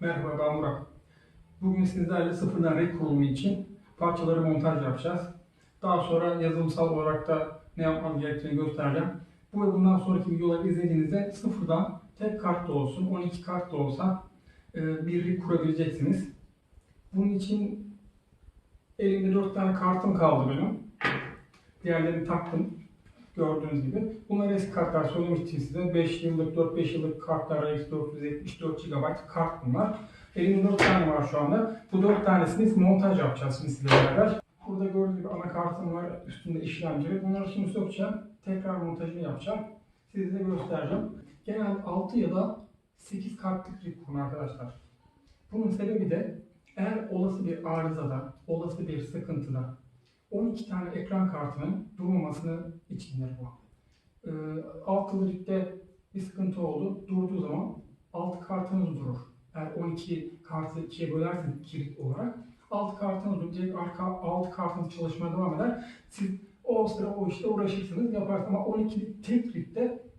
Merhaba ben Murat. Bugün sizlerle sıfırdan renk kurulumu için parçaları montaj yapacağız. Daha sonra yazılımsal olarak da ne yapmam gerektiğini göstereceğim. Bu ve bundan sonraki videoları izlediğinizde sıfırdan tek kart da olsun, 12 kart da olsa e, bir rig kurabileceksiniz. Bunun için elimde 4 tane kartım kaldı benim. Diğerlerini taktım gördüğünüz gibi. Bunlar eski kartlar söylemiştim size. 5 yıllık, 4-5 yıllık kartlar, RX 474 GB kart bunlar. Elimde 4 tane var şu anda. Bu 4 tanesini montaj yapacağız şimdi sizle beraber. Burada gördüğünüz gibi anakartım var, üstünde işlemci. Bunları şimdi sökeceğim. Tekrar montajını yapacağım. Size de göstereceğim. Genelde 6 ya da 8 kartlık rig kurun arkadaşlar. Bunun sebebi de eğer olası bir arızada, olası bir sıkıntıda 12 tane ekran kartının durmamasını içindir bu. Ee, altılı ligde bir sıkıntı oldu. Durduğu zaman alt kartınız durur. Eğer 12 kartı ikiye bölerseniz kilit olarak alt kartınız durur. Direkt arka alt kartınız çalışmaya devam eder. Siz o sıra o işte uğraşırsınız yaparsınız ama 12 tek ligde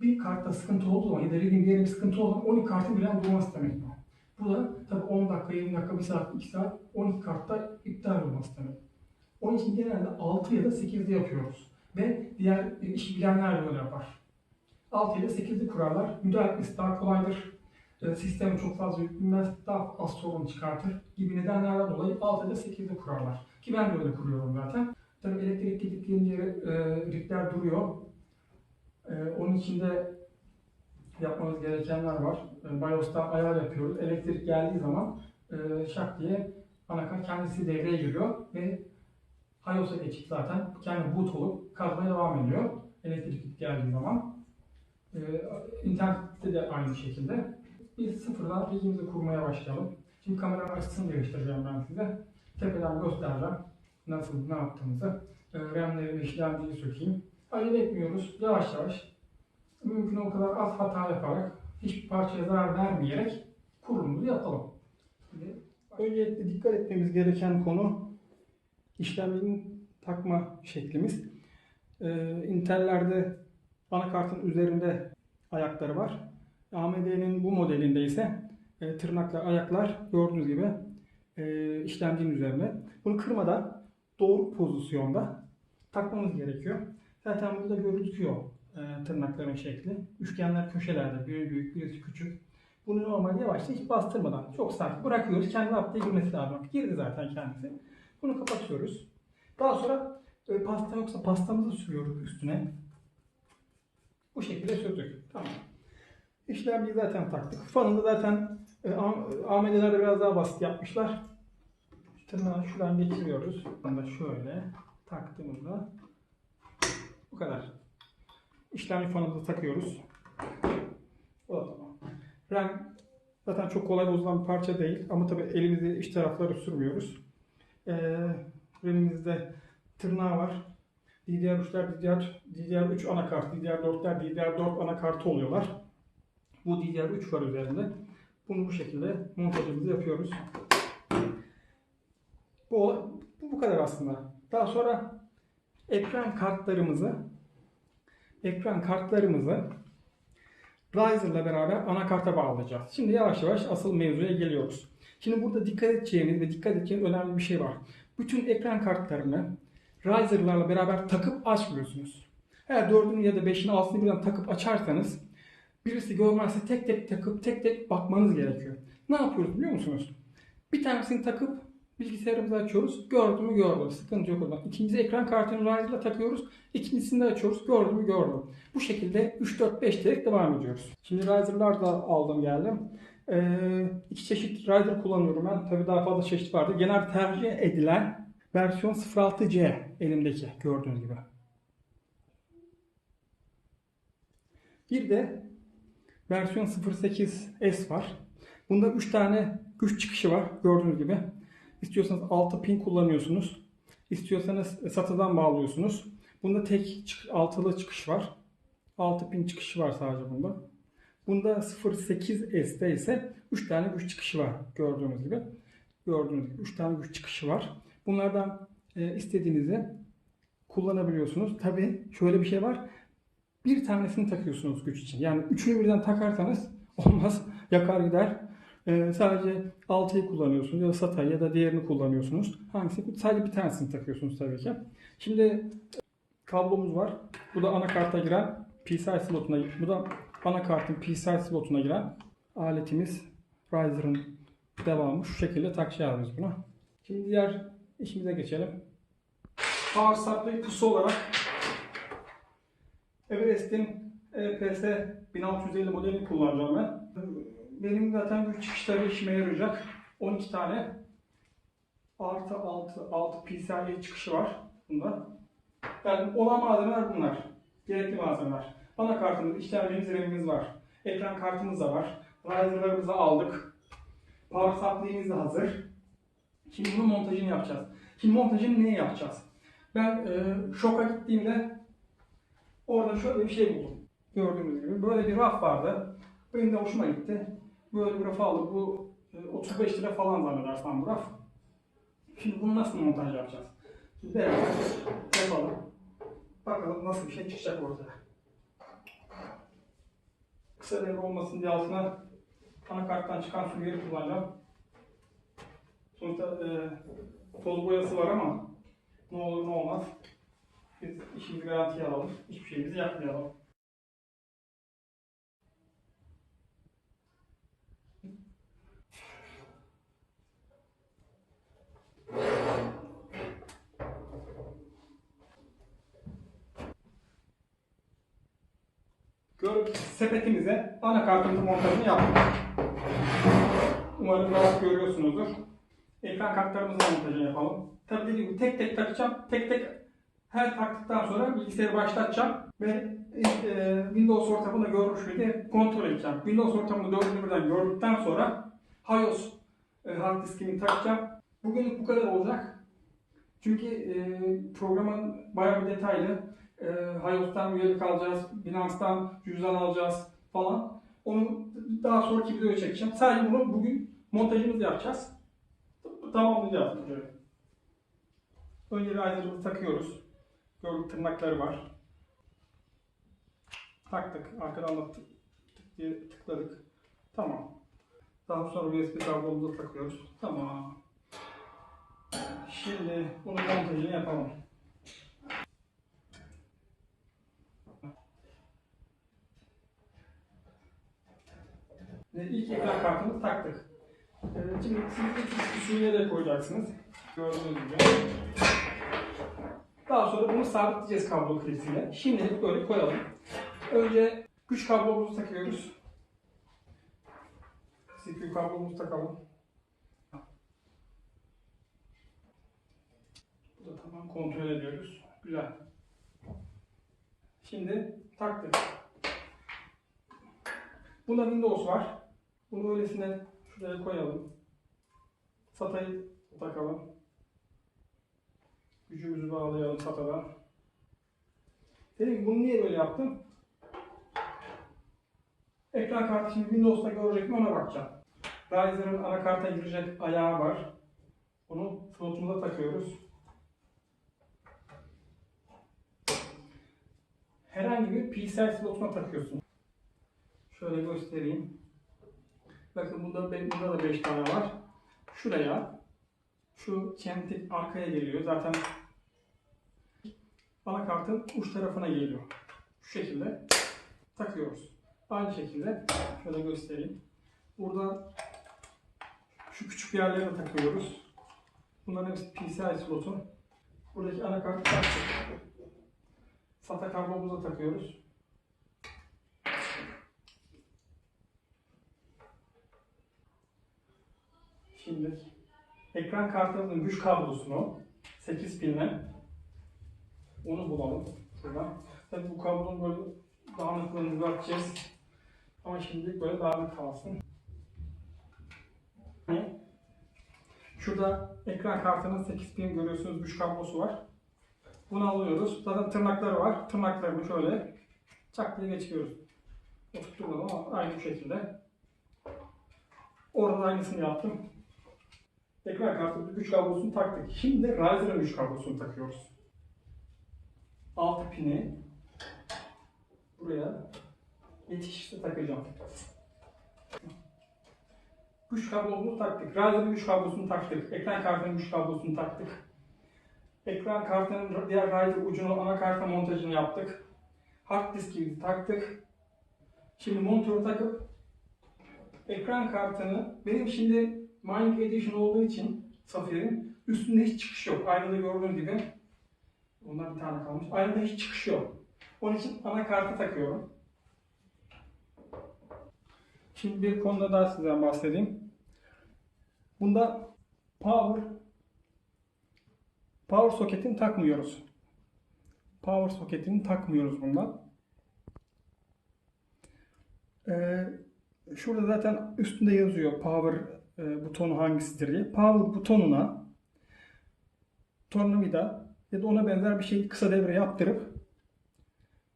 bir kartta sıkıntı olduğu zaman ya da ligin yerinde bir sıkıntı olduğu zaman 12 kartın birden durması demek bu. Bu da tabii 10 dakika, 20 dakika, 1 saat, 2 saat 12 kartta iptal olması demek. Onun için genelde 6 ya da 8'de yapıyoruz. Ve diğer iş bilenler de öyle yapar. 6 ya da 8'de kurarlar. Müdahale etmesi daha kolaydır. E, Sistemi çok fazla yüklenmez, daha az sorun çıkartır gibi nedenlerden dolayı 6 ya da 8'de kurarlar. Ki ben de öyle kuruyorum zaten. Tabii elektrik gittiklerinde e, duruyor. E, onun için de yapmamız gerekenler var. E, BIOS'ta ayar yapıyoruz. Elektrik geldiği zaman e, şak diye anakart kendisi devreye giriyor ve HIOS'a geçip zaten kendi boot olup kazmaya devam ediyor. Elektrik geldiği zaman. Ee, internette de aynı şekilde. Biz sıfırdan rigimizi kurmaya başlayalım. Şimdi kameranın açısını değiştireceğim ben size. Tepeden göstereceğim nasıl, ne yaptığımızı. Ee, RAM'leri ve işlemciyi sökeyim. Acele etmiyoruz. Yavaş yavaş. Mümkün o kadar az hata yaparak, hiçbir parçaya zarar vermeyerek kurulumuzu yapalım. Öncelikle dikkat etmemiz gereken konu işlemcinin takma şeklimiz. Ee, Intel'lerde anakartın üzerinde ayakları var. AMD'nin bu modelinde ise e, tırnaklar, ayaklar gördüğünüz gibi e, işlemcinin üzerinde. Bunu kırmadan doğru pozisyonda takmamız gerekiyor. Zaten burada gözüküyor e, tırnakların şekli. Üçgenler köşelerde, biri büyük, birisi küçük. Bunu normalde yavaşça hiç bastırmadan çok sakin bırakıyoruz. Kendi yaptığı girmesi lazım. Girdi zaten kendisi. Bunu kapatıyoruz. Daha sonra e, pasta yoksa pastamızı sürüyoruz üstüne. Bu şekilde sürdük. Tamam. İşlemciyi zaten taktık. Fanını zaten e, AMD'lerde biraz daha basit yapmışlar. Tırnağı şuradan geçiriyoruz. Bunu da şöyle taktığımızda bu kadar. İşlemci fanımızı takıyoruz. O da tamam. RAM zaten çok kolay bozulan bir parça değil ama tabii elimizi iç tarafları sürmüyoruz. Ee, RAM'imizde tırnağı var. DDR3'ler DDR, DDR3 anakart, DDR4'ler DDR4 anakartı oluyorlar. Bu DDR3 var üzerinde. Bunu bu şekilde montajımızı yapıyoruz. Bu, bu, bu kadar aslında. Daha sonra ekran kartlarımızı ekran kartlarımızı Riser'la beraber anakarta bağlayacağız. Şimdi yavaş yavaş asıl mevzuya geliyoruz. Şimdi burada dikkat edeceğimiz ve dikkat edeceğimiz önemli bir şey var. Bütün ekran kartlarını Riser'larla beraber takıp açmıyorsunuz. Eğer dördünü ya da beşini altını birden takıp açarsanız birisi görmezse tek tek takıp tek tek bakmanız gerekiyor. Ne yapıyoruz biliyor musunuz? Bir tanesini takıp bilgisayarımızı açıyoruz. Gördü mü gördü. Sıkıntı yok oradan. İkincisi ekran kartını Riser'la takıyoruz. İkincisini de açıyoruz. Gördü mü gördü. Bu şekilde 3, 4, 5 diyerek devam ediyoruz. Şimdi Riser'lar da aldım geldim. Ee, iki çeşit Riser kullanıyorum ben. Tabii daha fazla çeşit vardı. Genel tercih edilen versiyon 06C elimdeki gördüğünüz gibi. Bir de versiyon 08S var. Bunda 3 tane güç çıkışı var gördüğünüz gibi. İstiyorsanız 6 pin kullanıyorsunuz. İstiyorsanız SATA'dan bağlıyorsunuz. Bunda tek çık- altılı çıkış var. 6 pin çıkışı var sadece bunda. Bunda 08S'te ise 3 tane güç çıkışı var gördüğünüz gibi. Gördüğünüz gibi 3 tane güç çıkışı var. Bunlardan e, istediğinizi kullanabiliyorsunuz. Tabi şöyle bir şey var. Bir tanesini takıyorsunuz güç için. Yani üçünü birden takarsanız olmaz. Yakar gider. Ee, sadece 6'yı kullanıyorsunuz ya da SATA'yı ya da diğerini kullanıyorsunuz. Hangisi? Sadece bir tanesini takıyorsunuz tabii ki. Şimdi kablomuz var. Bu da anakarta giren PCI slotuna, bu da anakartın PCI slotuna giren aletimiz. Riser'ın devamı şu şekilde biz buna. Şimdi diğer işimize geçelim. Power supply pusu olarak Everest'in E EPS 1650 modelini kullanacağım ben. Benim zaten bu çıkışları işime yarayacak. 12 tane artı 6, 6 PCI çıkışı var bunda. Yani olan malzemeler bunlar. Gerekli malzemeler. Anakartımız, işlemcimiz, RAM'imiz var. Ekran kartımız da var. Riser'larımızı aldık. Power supply'miz de hazır. Şimdi bunun montajını yapacağız. Şimdi montajını neye yapacağız? Ben e, şoka gittiğimde orada şöyle bir şey buldum. Gördüğünüz gibi böyle bir raf vardı. Benim de hoşuma gitti. Böyle bir raf aldım. Bu e, 35 lira falan zannedersem bu raf. Şimdi bunu nasıl montaj yapacağız? Şimdi beraber yapalım. Bakalım nasıl bir şey çıkacak ortaya. Kısa devre olmasın diye altına anakarttan çıkan süngeri kullanacağım. Sonuçta e, toz boyası var ama ne olur ne olmaz. Biz işimizi garantiye alalım. Hiçbir şeyimizi yapmayalım. Gör, sepetimize anakartımızın montajını yaptık. Umarım rahat görüyorsunuzdur. Ekran kartlarımızın montajını yapalım. Tabii dediğim gibi tek tek takacağım. Tek tek her taktıktan sonra bilgisayarı başlatacağım ve e, Windows ortamını görmüş diye kontrol edeceğim. Windows ortamını dördüncü birden gördükten sonra HIOS e, hard diskimi takacağım. Bugünlük bu kadar olacak. Çünkü e, programın bayağı bir detaylı. E, HIOS'tan üyelik alacağız, Binance'dan cüzdan alacağız falan. Onu daha sonraki videoya çekeceğim. Sadece bunu bugün montajımızı yapacağız. Tamamlayacağız videoyu. Önce riser'ımızı takıyoruz. Gördük tırnakları var. Taktık. Arkadan da tık, tık diye tıkladık. Tamam. Daha sonra USB kablomuzu takıyoruz. Tamam. Şimdi bunun montajını yapalım. Ve ilk ekran kartımızı taktık. Ee, şimdi siz üstüne de koyacaksınız. Gördüğünüz gibi. Daha sonra bunu sabitleyeceğiz kablo klipsiyle. Şimdilik böyle koyalım. Önce güç kablomuzu takıyoruz. CPU kablomuzu takalım. Bu da tamam kontrol ediyoruz. Güzel. Şimdi taktık. Bunda Windows var. Bunu öylesine şuraya koyalım. SATA'yı takalım. Gücümüzü bağlayalım SATA'dan. Dedim bunu niye böyle yaptım? Ekran kartı şimdi Windows'ta görecek mi ona bakacağım. Riser'ın anakarta girecek ayağı var. Bunu slotumuza takıyoruz. Herhangi bir PCI slotuna takıyorsun. Şöyle göstereyim. Bakın bunda, bunda da 5 tane var. Şuraya şu çentik arkaya geliyor. Zaten anakartın uç tarafına geliyor. Şu şekilde takıyoruz. Aynı şekilde şöyle göstereyim. Burada şu küçük yerlere takıyoruz. Bunların hepsi PCI slotu. Buradaki anakartı taktık. SATA kablomuza takıyoruz. Şimdi ekran kartımızın güç kablosunu 8 pinle onu bulalım şuradan. Tabii bu kablonun böyle dağınıklığını düzelteceğiz. Ama şimdilik böyle dağınık kalsın. Şurada ekran kartının 8 pin görüyorsunuz güç kablosu var. Bunu alıyoruz. Zaten tırnakları var. Tırnaklarını şöyle çak diye geçiyoruz. Oturtturmadım ama aynı şekilde. Orada da aynısını yaptım. Ekran kartı güç kablosunu taktık. Şimdi Riser'ın güç kablosunu takıyoruz. Alt pini buraya yetişişte takacağım. Güç kablomuzu taktık. Riser'ın güç kablosunu taktık. Ekran kartının güç kablosunu taktık. Ekran kartının diğer riser ucunu anakarta montajını yaptık. Hard diskimizi taktık. Şimdi monitörü takıp ekran kartını benim şimdi Mining Edition olduğu için Safir'in üstünde hiç çıkış yok. Aynada gördüğünüz gibi Ondan bir tane kalmış. Aynada hiç çıkış yok. Onun için anakartı takıyorum. Şimdi bir konuda daha size bahsedeyim. Bunda power power soketini takmıyoruz. Power soketini takmıyoruz bunda. Ee, şurada zaten üstünde yazıyor power e, butonu hangisidir diye. Power butonuna tornavida ya da ona benzer bir şey kısa devre yaptırıp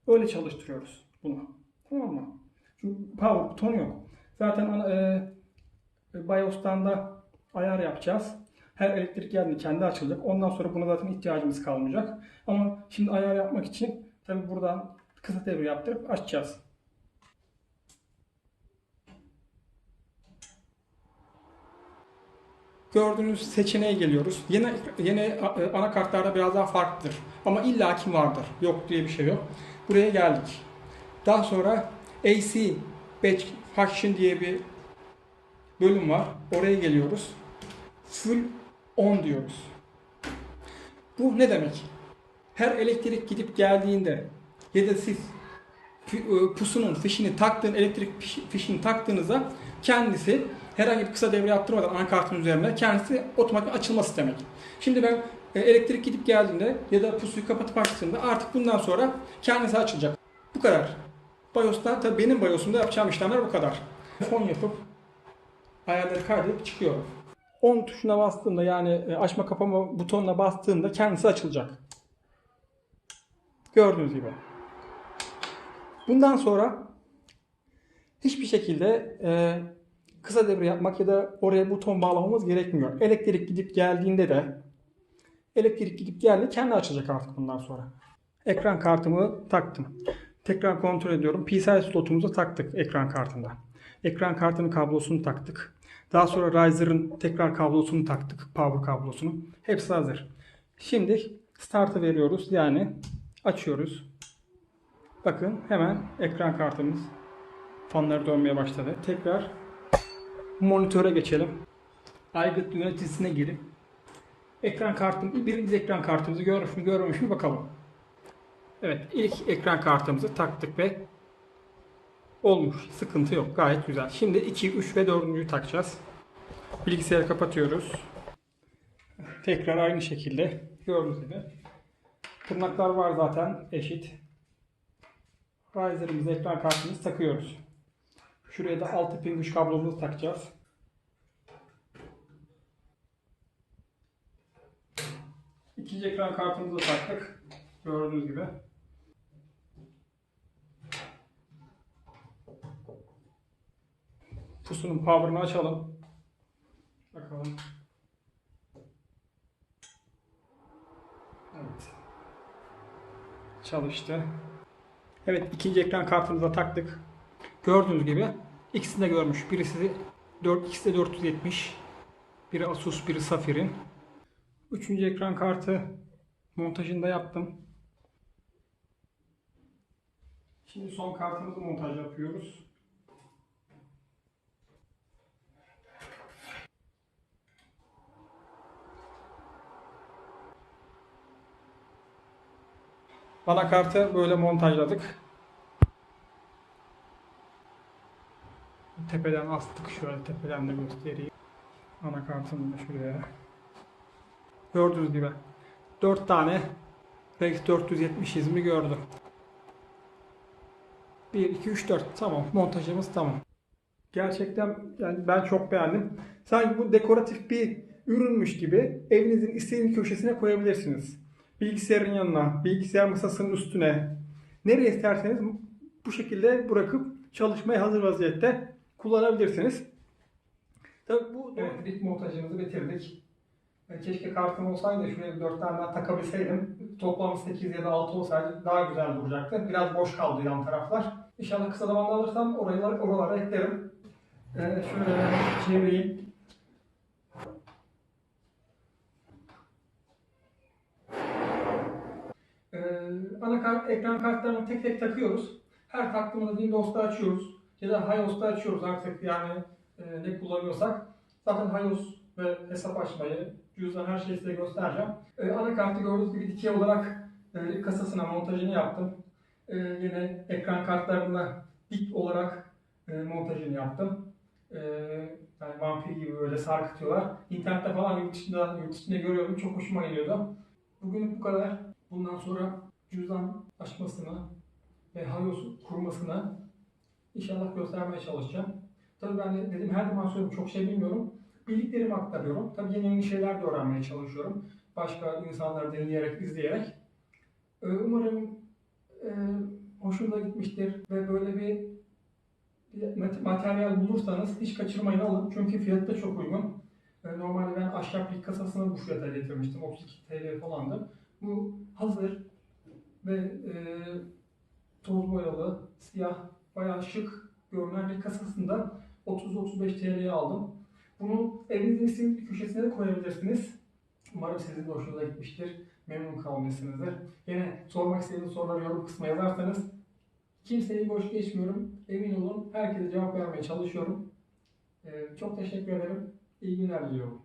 öyle çalıştırıyoruz bunu. Tamam mı? Çünkü power butonu yok. Zaten e, BIOS'tan da ayar yapacağız. Her elektrik geldiğinde kendi açılacak. Ondan sonra buna zaten ihtiyacımız kalmayacak. Ama şimdi ayar yapmak için tabi buradan kısa devre yaptırıp açacağız. Gördüğünüz seçeneğe geliyoruz. Yine yine e, anakartlarda biraz daha farklıdır. Ama illaki vardır. Yok diye bir şey yok. Buraya geldik. Daha sonra AC Batch Function diye bir bölüm var. Oraya geliyoruz. Full on diyoruz. Bu ne demek? Her elektrik gidip geldiğinde ya da siz e, pusunun fişini taktığın elektrik fiş- fişini taktığınızda kendisi herhangi bir kısa devre yaptırmadan anakartın üzerine kendisi otomatik açılması demek. Şimdi ben e, elektrik gidip geldiğinde ya da pusuyu kapatıp açtığımda artık bundan sonra kendisi açılacak. Bu kadar. BIOS'ta tabii benim BIOS'umda yapacağım işlemler bu kadar. Fon yapıp ayarları kaydedip çıkıyorum. 10 tuşuna bastığımda yani e, açma kapama butonuna bastığımda kendisi açılacak. Gördüğünüz gibi. Bundan sonra hiçbir şekilde e, kısa devre yapmak ya da oraya buton bağlamamız gerekmiyor. Elektrik gidip geldiğinde de elektrik gidip geldiğinde kendi açılacak artık bundan sonra. Ekran kartımı taktım. Tekrar kontrol ediyorum. PCI slotumuzu taktık ekran kartında. Ekran kartının kablosunu taktık. Daha sonra Riser'ın tekrar kablosunu taktık. Power kablosunu. Hepsi hazır. Şimdi startı veriyoruz. Yani açıyoruz. Bakın hemen ekran kartımız fanları dönmeye başladı. Tekrar monitöre geçelim. Aygıt yöneticisine girip ekran kartım, birinci ekran kartımızı görmüş mü görmemiş mi bakalım. Evet ilk ekran kartımızı taktık ve olmuş. Sıkıntı yok. Gayet güzel. Şimdi 2, 3 ve 4'üncüyü takacağız. Bilgisayarı kapatıyoruz. Tekrar aynı şekilde gördüğünüz gibi. Tırnaklar var zaten eşit. Riser'ımızı ekran kartımızı takıyoruz. Şuraya da 6 pin güç kablomuzu takacağız. İkinci ekran kartımızı da taktık. Gördüğünüz gibi. Pusunun power'ını açalım. Bakalım. Evet. Çalıştı. Evet ikinci ekran kartımızı da taktık. Gördüğünüz gibi ikisini de görmüş. Birisi 4, ikisi de 470. Biri Asus, biri Safir'in. Üçüncü ekran kartı montajını da yaptım. Şimdi son kartımızı montaj yapıyoruz. Anakartı böyle montajladık. Tepeden astık şöyle tepeden de göstereyim. Anakartını da şuraya. Gördüğünüz gibi 4 tane Rex 470 izmi gördü. 1, 2, 3, 4. Tamam. Montajımız tamam. Gerçekten yani ben çok beğendim. Sanki bu dekoratif bir ürünmüş gibi evinizin istediğiniz köşesine koyabilirsiniz. Bilgisayarın yanına, bilgisayar masasının üstüne, nereye isterseniz bu şekilde bırakıp çalışmaya hazır vaziyette kullanabilirsiniz. Tabii bu evet, ilk montajımızı bitirdik. Keşke kartım olsaydı şuraya bir 4 tane daha takabilseydim. Toplam 8 ya da 6 olsaydı daha güzel duracaktı. Biraz boş kaldı yan taraflar. İnşallah kısa zamanda alırsam oraları, oralara eklerim. Evet, şöyle çevireyim. Ee, anakart, ekran kartlarını tek tek takıyoruz. Her taktığımızda Windows'ta açıyoruz. Ya da iOS'ta açıyoruz artık yani e, ne kullanıyorsak. Zaten iOS ve hesap açmayı, cüzdan her şeyi size göstereceğim. Ee, anakartı gördüğünüz gibi dikey olarak e, kasasına montajını yaptım. Ee, yine ekran kartlarında dik olarak e, montajını yaptım. Ee, yani vampir gibi böyle sarkıtıyorlar. İnternette falan yurt dışında, yurt dışında görüyorum. Çok hoşuma geliyordu. Bugün bu kadar. Bundan sonra cüzdan açmasını ve HIOS kurmasını inşallah göstermeye çalışacağım. Tabii ben de dedim her zaman söylüyorum çok şey bilmiyorum. Bildiklerimi aktarıyorum. Tabii yeni yeni şeyler de öğrenmeye çalışıyorum. Başka insanları dinleyerek, izleyerek. Ee, Umarım e, hoşunuza gitmiştir ve böyle bir bir mat- materyal bulursanız hiç kaçırmayın alın. Çünkü fiyatı da çok uygun. Ee, Normalde ben ahşap bir kasasını bu fiyata getirmiştim. 32 TL falandı. Bu hazır ve e, toz boyalı, siyah, bayağı şık görünen bir kasasında 30-35 TL'ye aldım. Bunu evinizin istediğiniz köşesine de koyabilirsiniz. Umarım sizin de hoşunuza gitmiştir. Memnun kalmışsınızdır. Yine sormak istediğiniz soruları yorum kısmına yazarsanız kimseyi boş geçmiyorum. Emin olun herkese cevap vermeye çalışıyorum. Ee, çok teşekkür ederim. İyi günler diliyorum.